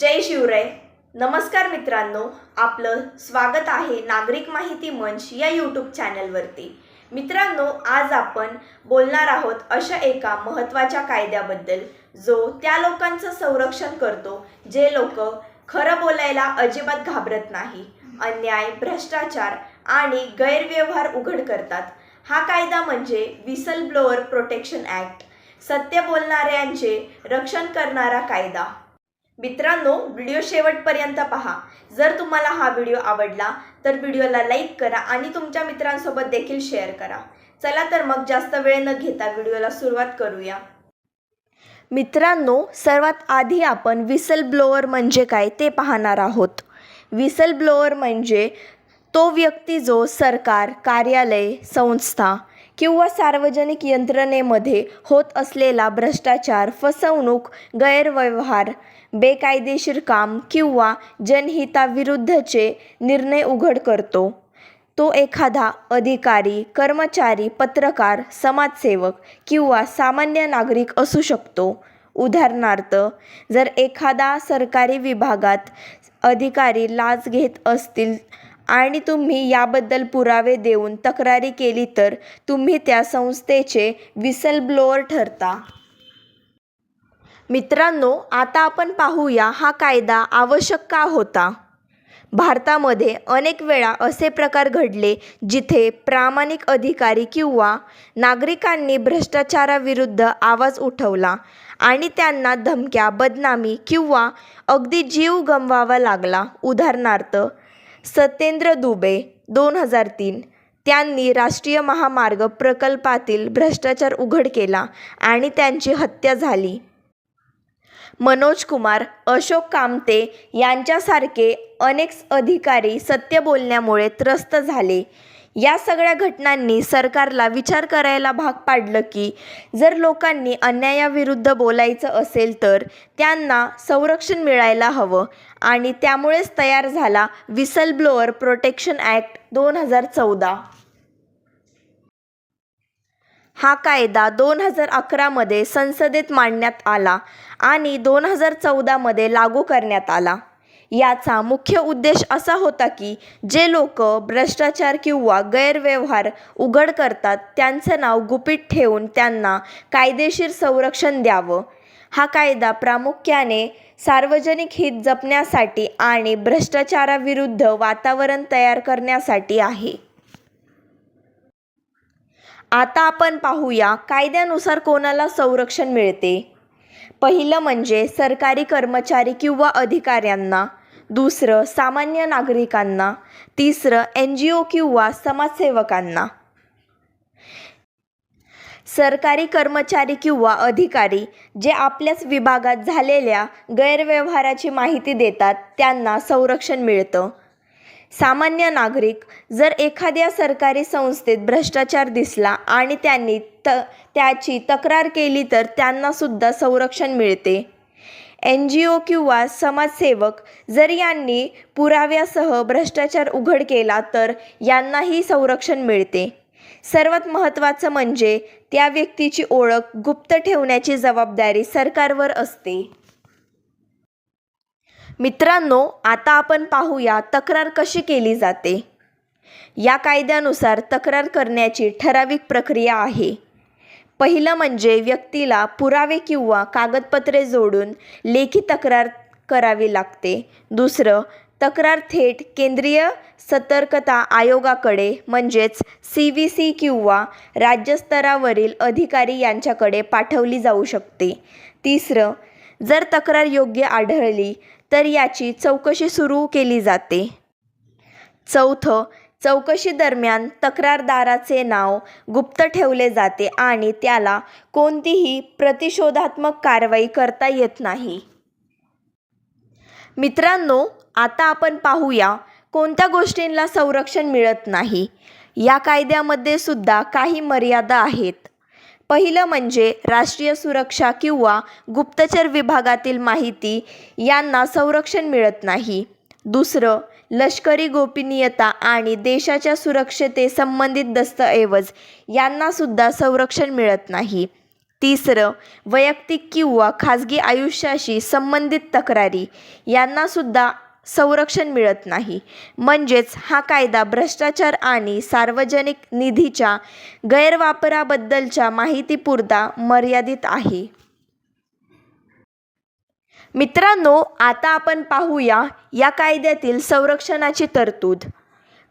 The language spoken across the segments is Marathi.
जय शिवराय. नमस्कार मित्रांनो आपलं स्वागत आहे नागरिक माहिती मंच या यूट्यूब चॅनलवरती मित्रांनो आज आपण बोलणार आहोत अशा एका महत्त्वाच्या कायद्याबद्दल जो त्या लोकांचं संरक्षण करतो जे लोक खरं बोलायला अजिबात घाबरत नाही अन्याय भ्रष्टाचार आणि गैरव्यवहार उघड करतात. हा कायदा म्हणजे विसल ब्लोअर प्रोटेक्शन ॲक्ट सत्य बोलणाऱ्यांचे रक्षण करणारा कायदा. मित्रांनो व्हिडिओ शेवटपर्यंत पहा. जर तुम्हाला हा व्हिडिओ आवडला तर व्हिडिओला लाईक करा आणि तुमच्या मित्रांसोबत देखील शेअर करा. चला तर मग जास्त वेळ न घेता व्हिडिओला सुरुवात करूया. मित्रांनो सर्वात आधी आपण विसल ब्लोअर म्हणजे काय ते पाहणार आहोत. विसल ब्लोअर म्हणजे तो व्यक्ती जो सरकार कार्यालय संस्था किंवा सार्वजनिक यंत्रणेमध्ये होत असलेला भ्रष्टाचार फसवणूक गैरव्यवहार बेकायदेशीर काम किंवा जनहिताविरुद्धचे निर्णय उघड करतो. तो एखादा अधिकारी कर्मचारी पत्रकार समाजसेवक किंवा सामान्य नागरिक असू शकतो. उदाहरणार्थ जर एखादा सरकारी विभागात अधिकारी लाच घेत असतील आणि तुम्ही याबद्दल पुरावे देऊन तक्रारी केली तर तुम्ही त्या संस्थेचे विसल ब्लोअर ठरता. मित्रांनो आता आपण पाहूया हा कायदा आवश्यक का होता. भारतामध्ये अनेक वेळा असे प्रकार घडले जिथे प्रामाणिक अधिकारी किंवा नागरिकांनी भ्रष्टाचाराविरुद्ध आवाज उठवला आणि त्यांना धमक्या बदनामी किंवा अगदी जीव गमवावा लागला. उदाहरणार्थ सत्येंद्र दुबे दोन हजार तीन. त्यांनी राष्ट्रीय महामार्ग प्रकल्पातील भ्रष्टाचार उघड केला आणि त्यांची हत्या झाली. मनोज कुमार अशोक कामते यांच्यासारखे अनेक अधिकारी सत्य बोलण्यामुळे त्रस्त झाले. या सगळ्या घटनांनी सरकारला विचार करायला भाग पाडलं की जर लोकांनी अन्यायाविरुद्ध बोलायचं असेल तर त्यांना संरक्षण मिळायला हवं आणि त्यामुळेच तयार झाला विसल ब्लोअर प्रोटेक्शन ॲक्ट दोन हजार चौदा. हा कायदा दोन हजार अकरामध्ये संसदेत मांडण्यात आला आणि दोन हजार चौदामध्ये लागू करण्यात आला. याचा मुख्य उद्देश असा होता की जे लोक भ्रष्टाचार किंवा गैरव्यवहार उघड करतात त्यांचं नाव गुपित ठेवून त्यांना कायदेशीर संरक्षण द्यावं. हा कायदा प्रामुख्याने सार्वजनिक हित जपण्यासाठी आणि भ्रष्टाचाराविरुद्ध वातावरण तयार करण्यासाठी आहे. आता आपण पाहूया कायद्यानुसार कोणाला संरक्षण मिळते. पहिलं म्हणजे सरकारी कर्मचारी किंवा अधिकाऱ्यांना. दुसरं सामान्य नागरिकांना तिसरं एन जी ओ किंवा समाजसेवकांना. सरकारी कर्मचारी किंवा अधिकारी जे आपल्याच विभागात झालेल्या गैरव्यवहाराची माहिती देतात त्यांना संरक्षण मिळतं. सामान्य नागरिक जर एखाद्या सरकारी संस्थेत भ्रष्टाचार दिसला आणि त्यांनी त त्याची तक्रार केली तर त्यांनासुद्धा संरक्षण मिळते. एन जी ओ किंवा समाजसेवक जर यांनी पुराव्यासह भ्रष्टाचार उघड केला तर यांनाही संरक्षण मिळते. सर्वात महत्त्वाचं म्हणजे त्या व्यक्तीची ओळख गुप्त ठेवण्याची जबाबदारी सरकारवर असते. मित्रांनो आता आपण पाहूया तक्रार कशी केली जाते. या कायद्यानुसार तक्रार करण्याची ठराविक प्रक्रिया आहे. पहिलं म्हणजे व्यक्तीला पुरावे किंवा कागदपत्रे जोडून लेखी तक्रार करावी लागते. दुसरं तक्रार थेट केंद्रीय सतर्कता आयोगाकडे म्हणजेच सी व्ही सी किंवा राज्यस्तरावरील अधिकारी यांच्याकडे पाठवली जाऊ शकते. तिसरं जर तक्रार योग्य आढळली तर याची चौकशी सुरू केली जाते. चौथं चौकशीदरम्यान तक्रारदाराचे नाव गुप्त ठेवले जाते आणि त्याला कोणतीही प्रतिशोधात्मक कारवाई करता येत नाही. मित्रांनो आता आपण पाहूया कोणत्या गोष्टींना संरक्षण मिळत नाही. या कायद्यामध्ये सुद्धा काही मर्यादा आहेत. पहिलं म्हणजे राष्ट्रीय सुरक्षा किंवा गुप्तचर विभागातील माहिती यांना संरक्षण मिळत नाही. दुसरं लष्करी गोपनीयता आणि देशाच्या सुरक्षेते संबंधित दस्तऐवज यांनासुद्धा संरक्षण मिळत नाही. तिसरं वैयक्तिक किंवा खाजगी आयुष्याशी संबंधित तक्रारी यांनासुद्धा संरक्षण मिळत नाही. म्हणजेच हा कायदा भ्रष्टाचार आणि सार्वजनिक निधीच्या गैरवापराबद्दलच्या माहितीपुरता मर्यादित आहे. मित्रांनो आता आपण पाहूया या कायद्यातील संरक्षणाची तरतूद.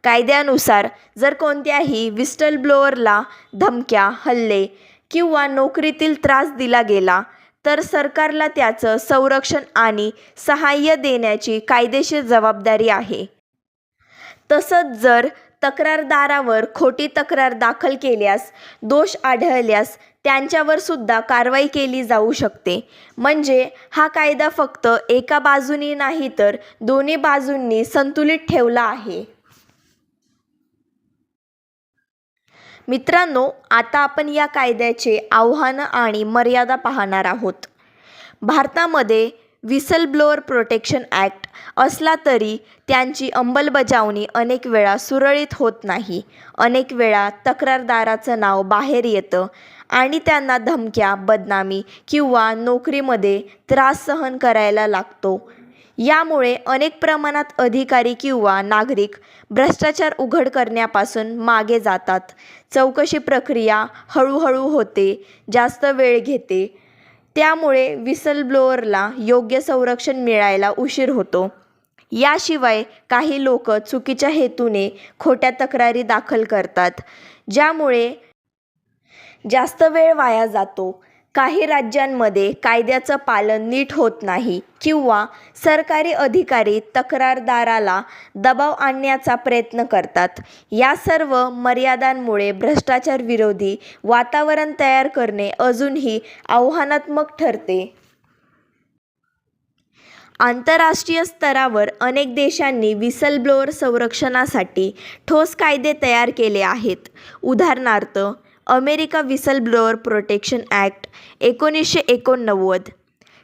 कायद्यानुसार जर कोणत्याही विस्टल ब्लोअरला धमक्या हल्ले किंवा नोकरीतील त्रास दिला गेला तर सरकारला त्याचं संरक्षण आणि सहाय्य देण्याची कायदेशीर जबाबदारी आहे. तसंच जर तक्रारदारावर खोटी तक्रार दाखल केल्यास दोष आढळल्यास त्यांच्यावर सुद्धा कारवाई केली जाऊ शकते. म्हणजे हा कायदा फक्त एका बाजूनी नाही तर दोन्ही बाजूंनी संतुलित ठेवला आहे. मित्रांनो आता आपण या कायद्याचे आव्हानं आणि मर्यादा पाहणार आहोत. भारतामध्ये विसल ब्लोअर प्रोटेक्शन ॲक्ट असला तरी त्यांची अंमलबजावणी अनेक वेळा सुरळीत होत नाही. अनेक वेळा तक्रारदाराचं नाव बाहेर येतं आणि त्यांना धमक्या बदनामी किंवा नोकरीमध्ये त्रास सहन करायला लागतो. यामुळे अनेक प्रमाणात अधिकारी किंवा नागरिक भ्रष्टाचार उघड करण्यापासून मागे जातात. चौकशी प्रक्रिया हळूहळू होते जास्त वेळ घेते त्यामुळे विसल ब्लोअरला योग्य संरक्षण मिळायला उशीर होतो. याशिवाय काही लोक चुकीच्या हेतूने खोट्या तक्रारी दाखल करतात ज्यामुळे जास्त वेळ वाया जातो. काही राज्यांमध्ये कायद्याचं पालन नीट होत नाही किंवा सरकारी अधिकारी तक्रारदाराला दबाव आणण्याचा प्रयत्न करतात. या सर्व मर्यादांमुळे भ्रष्टाचार विरोधी वातावरण तयार करणे अजूनही आव्हानात्मक ठरते. आंतरराष्ट्रीय स्तरावर अनेक देशांनी विसल ब्लोअर संरक्षणासाठी ठोस कायदे तयार केले आहेत. उदाहरणार्थ America whistle blower protection act एकोणीसशे एकोणनव्वद.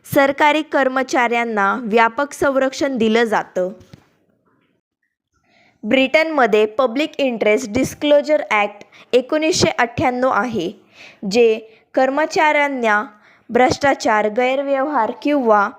सरकारी कर्मचाऱ्यांना व्यापक संरक्षण दिलं जातं. ब्रिटनमध्ये पब्लिक इंटरेस्ट डिस्क्लोजर ॲक्ट एकोणीसशे अठ्ठ्याण्णव आहे जे कर्मचाऱ्यांना भ्रष्टाचार गैरव्यवहार किंवा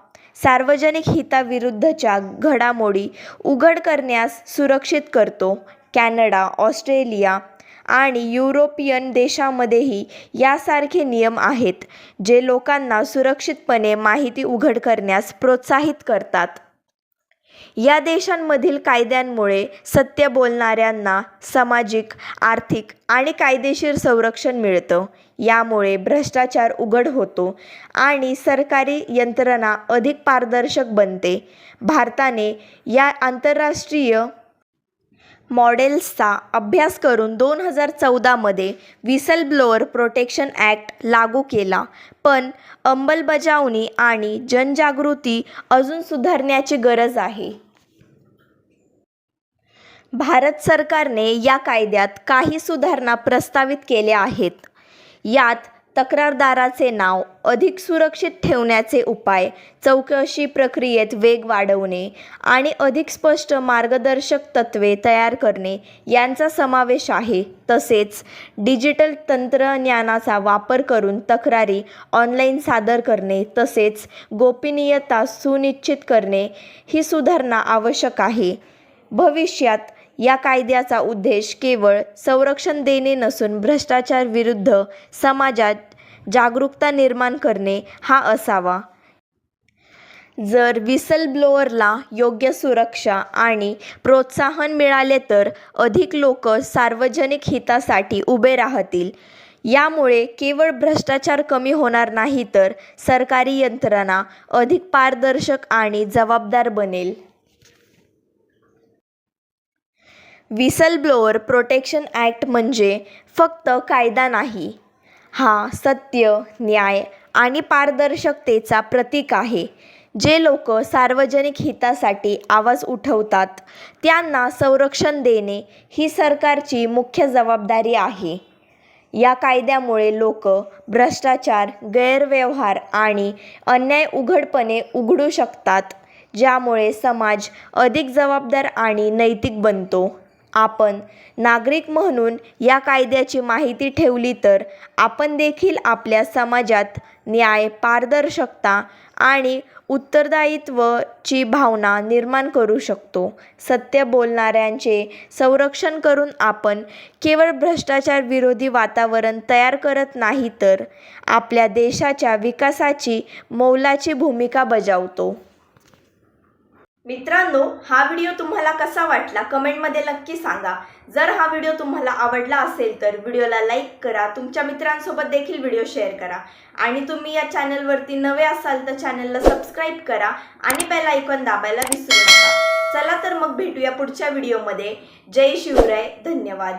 सार्वजनिक हिताविरुद्धच्या घडामोडी उघड करण्यास सुरक्षित करतो. कॅनडा ऑस्ट्रेलिया आणि युरोपियन देशांमध्येही यासारखे नियम आहेत जे लोकांना सुरक्षितपणे माहिती उघड करण्यास प्रोत्साहित करतात. या देशांमधील कायद्यांमुळे सत्य बोलणाऱ्यांना सामाजिक आर्थिक आणि कायदेशीर संरक्षण मिळतं. यामुळे भ्रष्टाचार उघड होतो आणि सरकारी यंत्रणा अधिक पारदर्शक बनते. भारताने या आंतरराष्ट्रीय मॉडेल्सचा अभ्यास करून दोन हजार चौदामध्ये व्हिसल ब्लोअर प्रोटेक्शन ॲक्ट लागू केला. पण अंमलबजावणी आणि जनजागृती अजून सुधारण्याची गरज आहे. भारत सरकारने या कायद्यात काही सुधारणा प्रस्तावित केल्या आहेत. यात तक्रारदाराचे नाव अधिक सुरक्षित ठेवण्याचे उपाय चौकशी प्रक्रियेत वेग वाढवणे आणि अधिक स्पष्ट मार्गदर्शक तत्त्वे तयार करणे यांचा समावेश आहे. तसेच डिजिटल तंत्रज्ञानाचा वापर करून तक्रारी ऑनलाईन सादर करणे तसेच गोपनीयता सुनिश्चित करणे ही सुधारणा आवश्यक आहे. भविष्यात या कायद्याचा उद्देश केवळ संरक्षण देणे नसून भ्रष्टाचार विरुद्ध समाजात जागरूकता निर्माण करणे हा असावा. जर विसल ब्लोअरला योग्य सुरक्षा आणि प्रोत्साहन मिळाले तर अधिक लोक सार्वजनिक हितासाठी उभे राहतील. यामुळे केवळ भ्रष्टाचार कमी होणार नाही तर सरकारी यंत्रणा अधिक पारदर्शक आणि जबाबदार बनेल. विसल ब्लोअर प्रोटेक्शन ॲक्ट म्हणजे फक्त कायदा नाही. हा सत्य न्याय आणि पारदर्शकतेचा प्रतीक आहे. जे लोक सार्वजनिक हितासाठी आवाज उठवतात त्यांना संरक्षण देणे ही सरकारची मुख्य जबाबदारी आहे. या कायद्यामुळे लोक भ्रष्टाचार गैरव्यवहार आणि अन्याय उघडपणे उघडू शकतात ज्यामुळे समाज अधिक जबाबदार आणि नैतिक बनतो. आपण नागरिक म्हणून या कायद्याची माहिती ठेवली तर आपण देखील आपल्या समाजात न्याय पारदर्शकता आणि उत्तरदायित्वची भावना निर्माण करू शकतो. सत्य बोलणाऱ्यांचे संरक्षण करून आपण केवळ भ्रष्टाचार विरोधी वातावरण तयार करत नाही तर आपल्या देशाच्या विकासाची मौलाची भूमिका बजावतो. मित्रांनो हा व्हिडिओ तुम्हाला कसा वाटला कमेंटमध्ये नक्की सांगा. जर हा व्हिडिओ तुम्हाला आवडला असेल तर व्हिडिओला लाईक करा तुमच्या मित्रांसोबत देखील व्हिडिओ शेअर करा. आणि तुम्ही या चॅनलवरती नवे असाल तर चॅनलला सबस्क्राईब करा आणि बेल आयकॉन दाबायला विसरू नका. चला तर मग भेटूया पुढच्या व्हिडिओमध्ये जय शिवराय. धन्यवाद.